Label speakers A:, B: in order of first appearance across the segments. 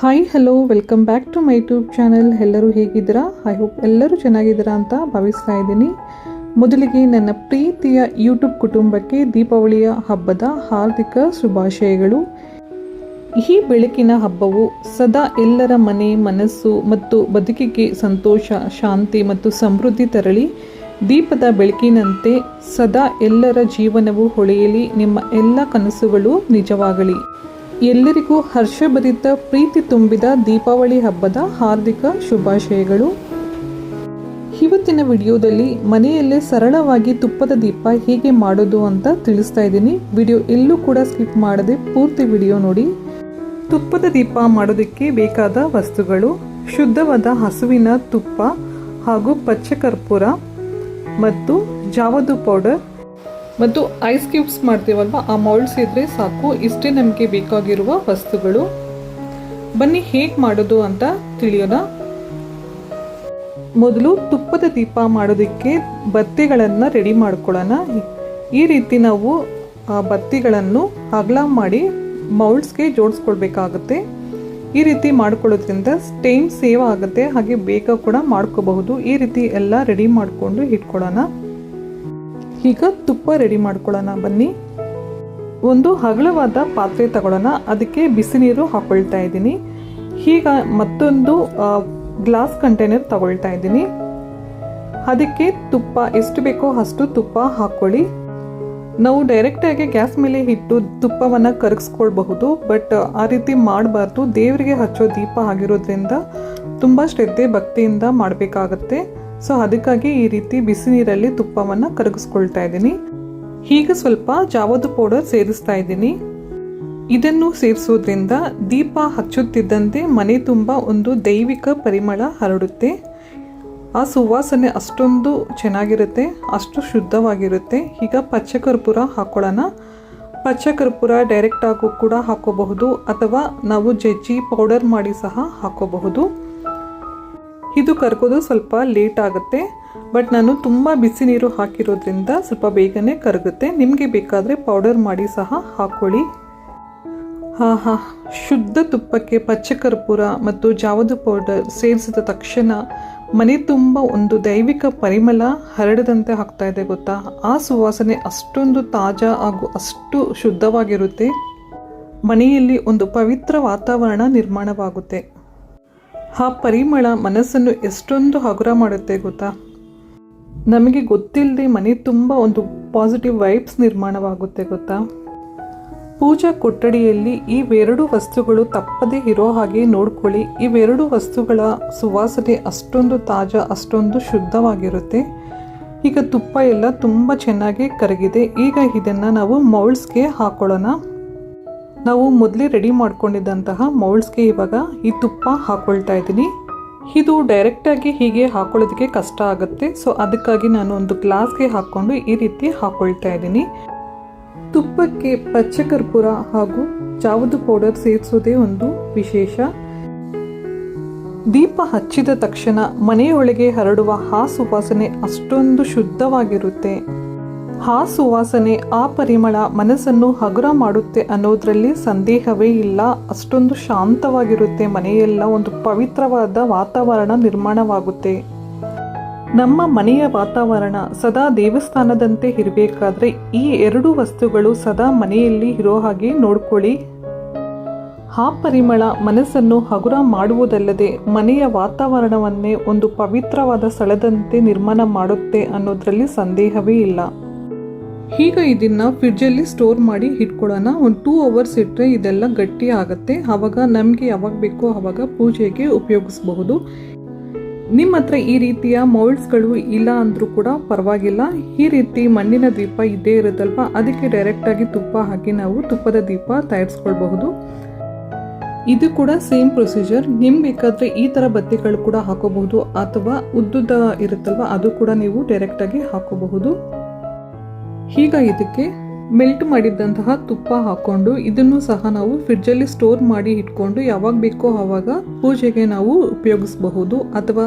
A: Hi hello welcome back to my YouTube channel ಎಲ್ಲರೂ ಹೇಗಿದ್ದೀರಾ? I hope ಎಲ್ಲರೂ ಚೆನ್ನಾಗಿದ್ದೀರಾ ಅಂತ ಭಾವಿಸ್ತಾ ಇದ್ದೀನಿ. ಮೊದಲಿಗೆ ನನ್ನ ಪ್ರೀತಿಯ ಯೂಟ್ಯೂಬ್ ಕುಟುಂಬಕ್ಕೆ ದೀಪಾವಳಿಯ ಹಬ್ಬದ ಹಾರ್ದಿಕ ಶುಭಾಶಯಗಳು. ಈ ಬೆಳಕಿನ ಹಬ್ಬವು ಸದಾ ಎಲ್ಲರ ಮನೆ, ಮನಸ್ಸು ಮತ್ತು ಬದುಕಿಗೆ ಸಂತೋಷ, ಶಾಂತಿ ಮತ್ತು ಸಮೃದ್ಧಿ ತರಲಿ. ದೀಪದ ಬೆಳಕಿನಂತೆ ಸದಾ ಎಲ್ಲರ ಜೀವನವು ಹೊಳೆಯಲಿ. ನಿಮ್ಮ ಎಲ್ಲ ಕನಸುಗಳು ನಿಜವಾಗಲಿ. ಎಲ್ಲರಿಗೂ ಹರ್ಷಭರಿತ ಪ್ರೀತಿ ತುಂಬಿದ ದೀಪಾವಳಿ ಹಬ್ಬದ ಹಾರ್ದಿಕ ಶುಭಾಶಯಗಳು. ಇವತ್ತಿನ ವಿಡಿಯೋದಲ್ಲಿ ಮನೆಯಲ್ಲೇ ಸರಳವಾಗಿ ತುಪ್ಪದ ದೀಪ ಹೇಗೆ ಮಾಡೋದು ಅಂತ ತಿಳಿಸ್ತಾ ಇದ್ದೀನಿ. ವಿಡಿಯೋ ಎಲ್ಲೂ ಕೂಡ ಸ್ಕಿಪ್ ಮಾಡದೆ ಪೂರ್ತಿ ವಿಡಿಯೋ ನೋಡಿ. ತುಪ್ಪದ ದೀಪ ಮಾಡೋದಕ್ಕೆ ಬೇಕಾದ ವಸ್ತುಗಳು, ಶುದ್ಧವಾದ ಹಸುವಿನ ತುಪ್ಪ ಹಾಗೂ ಪಚ್ಚ ಕರ್ಪೂರ ಮತ್ತು ಜಾವದು ಪೌಡರ್ ಮತ್ತು ಐಸ್ ಕ್ಯೂಬ್ಸ್ ಮಾಡ್ತೀವಲ್ವ, ಆ ಮೌಲ್ಡ್ಸ್ ಇದ್ರೆ ಸಾಕು. ಇಷ್ಟೇ ನಮಗೆ ಬೇಕಾಗಿರುವ ವಸ್ತುಗಳು. ಬನ್ನಿ, ಹೇಗೆ ಮಾಡೋದು ಅಂತ ತಿಳಿಯೋಣ. ಮೊದಲು ತುಪ್ಪದ ದೀಪ ಮಾಡೋದಕ್ಕೆ ಬತ್ತಿಗಳನ್ನು ರೆಡಿ ಮಾಡ್ಕೊಳ್ಳೋಣ. ಈ ರೀತಿ ನಾವು, ಆ ಬತ್ತಿಗಳನ್ನು ಅಗಲ ಮಾಡಿ ಮೌಲ್ಡ್ಸ್ಗೆ ಜೋಡಿಸ್ಕೊಳ್ಬೇಕಾಗುತ್ತೆ. ಈ ರೀತಿ ಮಾಡ್ಕೊಳ್ಳೋದ್ರಿಂದ ಟೈಮ್ ಸೇವ್ ಆಗುತ್ತೆ. ಹಾಗೆ ಬೇಗ ಕೂಡ ಮಾಡ್ಕೋಬಹುದು. ಈ ರೀತಿ ಎಲ್ಲ ರೆಡಿ ಮಾಡಿಕೊಂಡು ಇಟ್ಕೊಳ್ಳೋಣ. ಈಗ ತುಪ್ಪ ರೆಡಿ ಮಾಡ್ಕೊಳ್ಳೋಣ, ಬನ್ನಿ. ಒಂದು ಹಗಲವಾದ ಪಾತ್ರೆ ತಗೊಳ್ಳೋಣ. ಅದಕ್ಕೆ ಬಿಸಿ ನೀರು ಹಾಕೊಳ್ತಾ ಇದ್ದೀನಿ. ಈಗ ಮತ್ತೊಂದು ಗ್ಲಾಸ್ ಕಂಟೈನರ್ ತಗೊಳ್ತಾ ಇದ್ದೀನಿ. ಅದಕ್ಕೆ ತುಪ್ಪ, ಎಷ್ಟು ಬೇಕೋ ಅಷ್ಟು ತುಪ್ಪ ಹಾಕ್ಕೊಳ್ಳಿ. ನಾವು ಡೈರೆಕ್ಟಾಗಿ ಗ್ಯಾಸ್ ಮೇಲೆ ಇಟ್ಟು ತುಪ್ಪವನ್ನು ಕರಗಿಸ್ಕೊಳ್ಬಹುದು. ಬಟ್, ಆ ರೀತಿ ಮಾಡಬಾರ್ದು. ದೇವರಿಗೆ ಹಚ್ಚೋ ದೀಪ ಆಗಿರೋದ್ರಿಂದ ತುಂಬ ಶ್ರದ್ಧೆ, ಭಕ್ತಿಯಿಂದ ಮಾಡಬೇಕಾಗತ್ತೆ. ಸೊ ಅದಕ್ಕಾಗಿ ಈ ರೀತಿ ಬಿಸಿ ನೀರಲ್ಲಿ ತುಪ್ಪವನ್ನು ಕರಗಿಸ್ಕೊಳ್ತಾ ಇದ್ದೀನಿ. ಹೀಗೆ ಸ್ವಲ್ಪ ಜಾವದ ಪೌಡರ್ ಸೇರಿಸ್ತಾ ಇದ್ದೀನಿ. ಇದನ್ನು ಸೇರಿಸೋದ್ರಿಂದ ದೀಪ ಹಚ್ಚುತ್ತಿದ್ದಂತೆ ಮನೆ ತುಂಬ ಒಂದು ದೈವಿಕ ಪರಿಮಳ ಹರಡುತ್ತೆ. ಆ ಸುವಾಸನೆ ಅಷ್ಟೊಂದು ಚೆನ್ನಾಗಿರುತ್ತೆ, ಅಷ್ಟು ಶುದ್ಧವಾಗಿರುತ್ತೆ. ಈಗ ಪಚ್ಚ ಕರ್ಪೂರ ಹಾಕೊಳ್ಳೋಣ. ಪಚ್ಚ ಕರ್ಪೂರ ಡೈರೆಕ್ಟ್ ಆಗು ಕೂಡ ಹಾಕೋಬಹುದು ಅಥವಾ ನಾವು ಜಜ್ಜಿ ಪೌಡರ್ ಮಾಡಿ ಸಹ ಹಾಕೋಬಹುದು. ಇದು ಕರ್ಗೋದು ಸ್ವಲ್ಪ ಲೇಟ್ ಆಗುತ್ತೆ. ಬಟ್ ನಾನು ತುಂಬ ಬಿಸಿ ನೀರು ಹಾಕಿರೋದ್ರಿಂದ ಸ್ವಲ್ಪ ಬೇಗನೆ ಕರಗುತ್ತೆ. ನಿಮಗೆ ಬೇಕಾದರೆ ಪೌಡರ್ ಮಾಡಿ ಸಹ ಹಾಕ್ಕೊಳ್ಳಿ ಹಾ ಹಾ. ಶುದ್ಧ ತುಪ್ಪಕ್ಕೆ ಪಚ್ಚ ಕರ್ಪೂರ ಮತ್ತು ಜಾವದು ಪೌಡರ್ ಸೇರಿಸಿದ ತಕ್ಷಣ ಮನೆ ತುಂಬ ಒಂದು ದೈವಿಕ ಪರಿಮಳ ಹರಡದಂತೆ ಆಗ್ತಾ ಇದೆ ಗೊತ್ತಾ? ಆ ಸುವಾಸನೆ ಅಷ್ಟೊಂದು ತಾಜಾ ಹಾಗೂ ಅಷ್ಟು ಶುದ್ಧವಾಗಿರುತ್ತೆ. ಮನೆಯಲ್ಲಿ ಒಂದು ಪವಿತ್ರ ವಾತಾವರಣ ನಿರ್ಮಾಣವಾಗುತ್ತೆ. ಆ ಪರಿಮಳ ಮನಸ್ಸನ್ನು ಎಷ್ಟೊಂದು ಹಗುರ ಮಾಡುತ್ತೆ ಗೊತ್ತಾ? ನಮಗೆ ಗೊತ್ತಿಲ್ಲದೆ ಮನೆ ತುಂಬ ಒಂದು ಪಾಸಿಟಿವ್ ವೈಬ್ಸ್ ನಿರ್ಮಾಣವಾಗುತ್ತೆ ಗೊತ್ತಾ? ಪೂಜಾ ಕೊಠಡಿಯಲ್ಲಿ ಇವೆರಡು ವಸ್ತುಗಳು ತಪ್ಪದೇ ಇರೋ ಹಾಗೆ ನೋಡ್ಕೊಳ್ಳಿ. ಇವೆರಡು ವಸ್ತುಗಳ ಸುವಾಸನೆ ಅಷ್ಟೊಂದು ತಾಜಾ, ಅಷ್ಟೊಂದು ಶುದ್ಧವಾಗಿರುತ್ತೆ. ಈಗ ತುಪ್ಪ ಎಲ್ಲ ತುಂಬ ಚೆನ್ನಾಗಿ ಕರಗಿದೆ. ಈಗ ಇದನ್ನು ನಾವು ಮೌಲ್ಡ್ಸ್ಗೆ ಹಾಕೊಳ್ಳೋಣ. ನಾವು ಮೊದಲೇ ರೆಡಿ ಮಾಡ್ಕೊಂಡಿದ್ದಂತಹ ಮೌಲ್ಡ್ಸ್ಗೆ ಇವಾಗ ಈ ತುಪ್ಪ ಹಾಕೊಳ್ತಾ ಇದ್ದೀನಿ. ಇದು ಡೈರೆಕ್ಟಾಗಿ ಹೀಗೆ ಹಾಕೊಳ್ಳೋದಕ್ಕೆ ಕಷ್ಟ ಆಗುತ್ತೆ. ಸೊ ಅದಕ್ಕಾಗಿ ನಾನು ಒಂದು ಗ್ಲಾಸ್ಗೆ ಹಾಕ್ಕೊಂಡು ಈ ರೀತಿ ಹಾಕ್ಕೊಳ್ತಾ ಇದ್ದೀನಿ. ತುಪ್ಪಕ್ಕೆ ಪಚ್ಚ ಕರ್ಪೂರ ಹಾಗೂ ಜಾವದು ಪೌಡರ್ ಸೇರಿಸೋದೇ ಒಂದು ವಿಶೇಷ. ದೀಪ ಹಚ್ಚಿದ ತಕ್ಷಣ ಮನೆಯೊಳಗೆ ಹರಡುವ ಹಾಸು ವಾಸನೆ ಅಷ್ಟೊಂದು ಶುದ್ಧವಾಗಿರುತ್ತೆ. ಆ ಸುವಾಸನೆ, ಆ ಪರಿಮಳ ಮನಸ್ಸನ್ನು ಹಗುರ ಮಾಡುತ್ತೆ ಅನ್ನೋದರಲ್ಲಿ ಸಂದೇಹವೇ ಇಲ್ಲ. ಅಷ್ಟೊಂದು ಶಾಂತವಾಗಿರುತ್ತೆ ಮನೆಯೆಲ್ಲ, ಒಂದು ಪವಿತ್ರವಾದ ವಾತಾವರಣ ನಿರ್ಮಾಣವಾಗುತ್ತೆ. ನಮ್ಮ ಮನೆಯ ವಾತಾವರಣ ಸದಾ ದೇವಸ್ಥಾನದಂತೆ ಇರಬೇಕಾದ್ರೆ ಈ ಎರಡು ವಸ್ತುಗಳು ಸದಾ ಮನೆಯಲ್ಲಿ ಇರೋ ಹಾಗೆ ನೋಡ್ಕೊಳ್ಳಿ. ಆ ಪರಿಮಳ ಮನಸ್ಸನ್ನು ಹಗುರ ಮಾಡುವುದಲ್ಲದೆ ಮನೆಯ ವಾತಾವರಣವನ್ನೇ ಒಂದು ಪವಿತ್ರವಾದ ಸ್ಥಳದಂತೆ ನಿರ್ಮಾಣ ಮಾಡುತ್ತೆ ಅನ್ನೋದರಲ್ಲಿ ಸಂದೇಹವೇ ಇಲ್ಲ. ಈಗ ಇದನ್ನ ಫ್ರಿಡ್ಜಲ್ಲಿ ಸ್ಟೋರ್ ಮಾಡಿ ಇಟ್ಕೊಳ್ಳೋಣ ಒಂದು ಟೂ ಅವರ್ಸ್ ಇಟ್ಟರೆ ಇದೆಲ್ಲ ಗಟ್ಟಿ ಆಗುತ್ತೆ. ಆವಾಗ ನಮಗೆ ಯಾವಾಗ ಬೇಕೋ ಆವಾಗ ಪೂಜೆಗೆ ಉಪಯೋಗಿಸಬಹುದು. ನಿಮ್ಮ ಹತ್ರ ಈ ರೀತಿಯ ಮೌಲ್ಡ್ಸ್ಗಳು ಇಲ್ಲ ಅಂದರೂ ಕೂಡ ಪರವಾಗಿಲ್ಲ. ಈ ರೀತಿ ಮಣ್ಣಿನ ದೀಪ ಇದ್ದೇ ಇರುತ್ತಲ್ವ? ಅದಕ್ಕೆ ಡೈರೆಕ್ಟಾಗಿ ತುಪ್ಪ ಹಾಕಿ ನಾವು ತುಪ್ಪದ ದೀಪ ತಯಾರಿಸ್ಕೊಳ್ಬಹುದು. ಇದು ಕೂಡ ಸೇಮ್ ಪ್ರೊಸೀಜರ್ ನಿಮ್ಗೆ ಬೇಕಾದರೆ ಈ ಥರ ಬತ್ತಿಗಳು ಕೂಡ ಹಾಕೋಬಹುದು. ಅಥವಾ ಉದ್ದುದ ಇರುತ್ತಲ್ವ? ಅದು ಕೂಡ ನೀವು ಡೈರೆಕ್ಟಾಗಿ ಹಾಕೋಬಹುದು. ಈಗ ಇದಕ್ಕೆ ಮೆಲ್ಟ್ ಮಾಡಿದ್ದಂತಹ ತುಪ್ಪ ಹಾಕ್ಕೊಂಡು ಇದನ್ನು ಸಹ ನಾವು ಫ್ರಿಡ್ಜಲ್ಲಿ ಸ್ಟೋರ್ ಮಾಡಿ ಇಟ್ಕೊಂಡು ಯಾವಾಗ ಬೇಕೋ ಆವಾಗ ಪೂಜೆಗೆ ನಾವು ಉಪಯೋಗಿಸಬಹುದು. ಅಥವಾ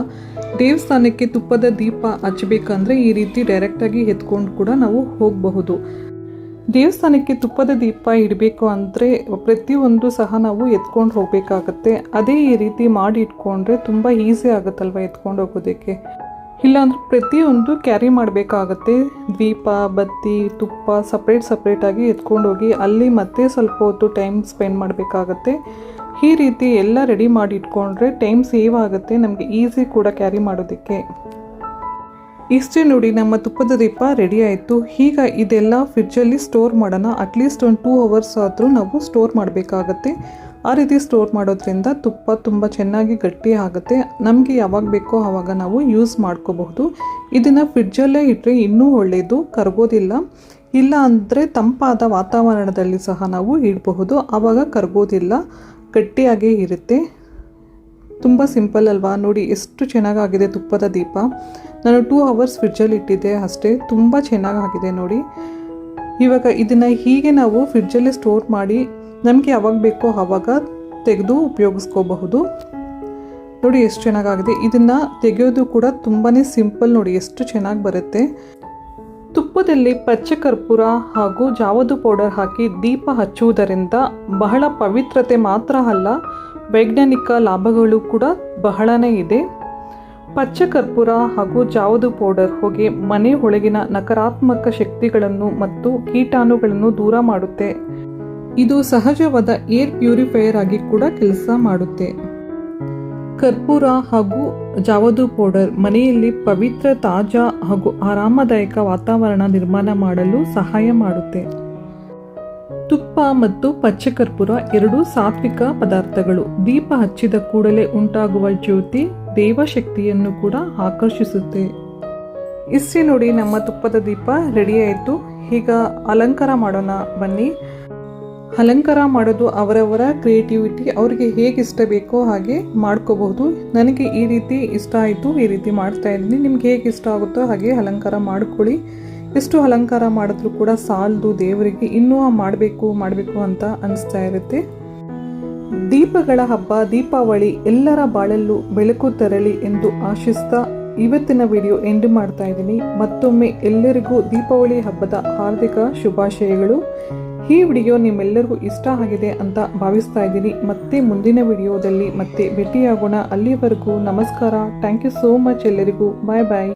A: ದೇವಸ್ಥಾನಕ್ಕೆ ತುಪ್ಪದ ದೀಪ ಹಚ್ಚಬೇಕಂದ್ರೆ ಈ ರೀತಿ ಡೈರೆಕ್ಟಾಗಿ ಎತ್ಕೊಂಡು ಕೂಡ ನಾವು ಹೋಗಬಹುದು. ದೇವಸ್ಥಾನಕ್ಕೆ ತುಪ್ಪದ ದೀಪ ಇಡಬೇಕು ಅಂದರೆ ಪ್ರತಿಯೊಂದು ಸಹ ನಾವು ಎತ್ಕೊಂಡು ಹೋಗಬೇಕಾಗತ್ತೆ. ಅದೇ ಈ ರೀತಿ ಮಾಡಿ ಇಟ್ಕೊಂಡ್ರೆ ತುಂಬ ಈಸಿ ಆಗುತ್ತಲ್ವ ಎತ್ಕೊಂಡು ಹೋಗೋದಕ್ಕೆ? ಇಲ್ಲಾಂದ್ರೆ ಪ್ರತಿಯೊಂದು ಕ್ಯಾರಿ ಮಾಡಬೇಕಾಗತ್ತೆ. ದೀಪ ಬತ್ತಿ, ತುಪ್ಪ ಸಪ್ರೇಟ್ ಸಪ್ರೇಟಾಗಿ ಎತ್ಕೊಂಡೋಗಿ ಅಲ್ಲಿ ಮತ್ತೆ ಸ್ವಲ್ಪ ಹೊತ್ತು ಟೈಮ್ ಸ್ಪೆಂಡ್ ಮಾಡಬೇಕಾಗತ್ತೆ. ಈ ರೀತಿ ಎಲ್ಲ ರೆಡಿ ಮಾಡಿ ಇಟ್ಕೊಂಡ್ರೆ ಟೈಮ್ ಸೇವ್ ಆಗುತ್ತೆ, ನಮಗೆ ಈಸಿ ಕೂಡ ಕ್ಯಾರಿ ಮಾಡೋದಕ್ಕೆ. ಇಷ್ಟೇ ನೋಡಿ, ನಮ್ಮ ತುಪ್ಪದ ದೀಪ ರೆಡಿ ಆಯಿತು. ಈಗ ಇದೆಲ್ಲ ಫ್ರಿಡ್ಜಲ್ಲಿ ಸ್ಟೋರ್ ಮಾಡೋಣ. ಅಟ್ಲೀಸ್ಟ್ ಒಂದು ಟೂ ಅವರ್ಸ್ ಆದರೂ ನಾವು ಸ್ಟೋರ್ ಮಾಡಬೇಕಾಗತ್ತೆ. ಆ ರೀತಿ ಸ್ಟೋರ್ ಮಾಡೋದ್ರಿಂದ ತುಪ್ಪ ತುಂಬ ಚೆನ್ನಾಗಿ ಗಟ್ಟಿ ಆಗುತ್ತೆ. ನಮಗೆ ಯಾವಾಗ ಬೇಕೋ ಆವಾಗ ನಾವು ಯೂಸ್ ಮಾಡ್ಕೋಬಹುದು. ಇದನ್ನು ಫ್ರಿಡ್ಜಲ್ಲೇ ಇಟ್ಟರೆ ಇನ್ನೂ ಒಳ್ಳೆಯದು ಕರಗೋದಿಲ್ಲ. ಇಲ್ಲ ಅಂದರೆ ತಂಪಾದ ವಾತಾವರಣದಲ್ಲಿ ಸಹ ನಾವು ಇಡಬಹುದು. ಆವಾಗ ಕರಗೋದಿಲ್ಲ, ಗಟ್ಟಿಯಾಗೇ ಇರುತ್ತೆ. ತುಂಬ ಸಿಂಪಲ್ ಅಲ್ವಾ? ನೋಡಿ, ಎಷ್ಟು ಚೆನ್ನಾಗಾಗಿದೆ ತುಪ್ಪದ ದೀಪ. ನಾನು ಟೂ ಅವರ್ಸ್ ಫ್ರಿಡ್ಜಲ್ಲಿ ಇಟ್ಟಿದ್ದೆ ಅಷ್ಟೇ. ತುಂಬ ಚೆನ್ನಾಗಾಗಿದೆ ನೋಡಿ. ಇವಾಗ ಇದನ್ನು ಹೀಗೆ ನಾವು ಫ್ರಿಡ್ಜಲ್ಲಿ ಸ್ಟೋರ್ ಮಾಡಿ ನಮಗೆ ಯಾವಾಗ ಬೇಕೋ ಆವಾಗ ತೆಗೆದು ಉಪಯೋಗಿಸ್ಕೋಬಹುದು. ನೋಡಿ ಎಷ್ಟು ಚೆನ್ನಾಗಾಗಿದೆ. ಇದನ್ನು ತೆಗೆಯೋದು ಕೂಡ ತುಂಬಾ ಸಿಂಪಲ್ ನೋಡಿ ಎಷ್ಟು ಚೆನ್ನಾಗಿ ಬರುತ್ತೆ. ತುಪ್ಪದಲ್ಲಿ ಪಚ್ಚ ಕರ್ಪೂರ ಹಾಗೂ ಜಾವದು ಪೌಡರ್ ಹಾಕಿ ದೀಪ ಹಚ್ಚುವುದರಿಂದ ಬಹಳ ಪವಿತ್ರತೆ ಮಾತ್ರ ಅಲ್ಲ, ವೈಜ್ಞಾನಿಕ ಲಾಭಗಳು ಕೂಡ ಬಹಳನೇ ಇದೆ. ಪಚ್ಚ ಕರ್ಪೂರ ಹಾಗೂ ಜಾವದು ಪೌಡರ್ ಹೊಗೆ ಮನೆ ಒಳಗಿನ ನಕಾರಾತ್ಮಕ ಶಕ್ತಿಗಳನ್ನು ಮತ್ತು ಕೀಟಾಣುಗಳನ್ನು ದೂರ ಮಾಡುತ್ತೆ. ಇದು ಸಹಜವಾದ ಏರ್ ಪ್ಯೂರಿಫೈಯರ್ ಆಗಿ ಕೂಡ ಕೆಲಸ ಮಾಡುತ್ತೆ. ಕರ್ಪೂರ ಹಾಗೂ ಜಾವದು ಪೌಡರ್ ಮನೆಯಲ್ಲಿ ಪವಿತ್ರ, ತಾಜಾ ಹಾಗೂ ಆರಾಮದಾಯಕ ವಾತಾವರಣ ನಿರ್ಮಾಣ ಮಾಡಲು ಸಹಾಯ ಮಾಡುತ್ತೆ. ತುಪ್ಪ ಮತ್ತು ಪಚ್ಚ ಕರ್ಪೂರ ಎರಡೂ ಸಾತ್ವಿಕ ಪದಾರ್ಥಗಳು. ದೀಪ ಹಚ್ಚಿದ ಕೂಡಲೇ ಉಂಟಾಗುವ ಜ್ಯೋತಿ ದೇವಶಕ್ತಿಯನ್ನು ಕೂಡ ಆಕರ್ಷಿಸುತ್ತೆ. ಇಷ್ಟೇ ನೋಡಿ ನಮ್ಮ ತುಪ್ಪದ ದೀಪ ರೆಡಿ ಆಯಿತು. ಈಗ ಅಲಂಕಾರ ಮಾಡೋಣ, ಬನ್ನಿ. ಅಲಂಕಾರ ಮಾಡೋದು ಅವರವರ ಕ್ರಿಯೇಟಿವಿಟಿ ಅವರಿಗೆ ಹೇಗೆ ಇಷ್ಟ ಬೇಕೋ ಹಾಗೆ ಮಾಡ್ಕೋಬಹುದು. ನನಗೆ ಈ ರೀತಿ ಇಷ್ಟ ಆಯಿತು, ಈ ರೀತಿ ಮಾಡ್ತಾ ಇದ್ದೀನಿ. ನಿಮ್ಗೆ ಹೇಗೆ ಇಷ್ಟ ಆಗುತ್ತೋ ಹಾಗೆ ಅಲಂಕಾರ ಮಾಡ್ಕೊಳ್ಳಿ. ಎಷ್ಟು ಅಲಂಕಾರ ಮಾಡಿದ್ರೂ ಕೂಡ ಸಾಲದು ದೇವರಿಗೆ, ಇನ್ನೂ ಮಾಡಬೇಕು ಮಾಡಬೇಕು ಅಂತ ಅನಿಸ್ತಾ ಇರುತ್ತೆ. ದೀಪಗಳ ಹಬ್ಬ, ದೀಪಾವಳಿ ಎಲ್ಲರ ಬಾಳಲ್ಲೂ ಬೆಳಕು ತರಲಿ ಎಂದು ಆಶಿಸ್ತಾ ಇವತ್ತಿನ ವಿಡಿಯೋ ಎಂಡ್ ಮಾಡ್ತಾ ಇದ್ದೀನಿ. ಮತ್ತೊಮ್ಮೆ ಎಲ್ಲರಿಗೂ ದೀಪಾವಳಿ ಹಬ್ಬದ ಹಾರ್ದಿಕ ಶುಭಾಶಯಗಳು. ಈ ವಿಡಿಯೋ ನಿಮ್ಮೆಲ್ಲರಿಗೂ ಇಷ್ಟ ಆಗಿದೆ ಅಂತ ಭಾವಿಸ್ತಾ ಇದ್ದೀನಿ. ಮತ್ತೆ ಮುಂದಿನ ವಿಡಿಯೋದಲ್ಲಿ ಮತ್ತೆ ಭೇಟಿಯಾಗೋಣ. ಅಲ್ಲಿವರೆಗೂ ನಮಸ್ಕಾರ. ಥ್ಯಾಂಕ್ ಯು ಸೋ ಮಚ್ ಎಲ್ಲರಿಗೂ. ಬಾಯ್ ಬಾಯ್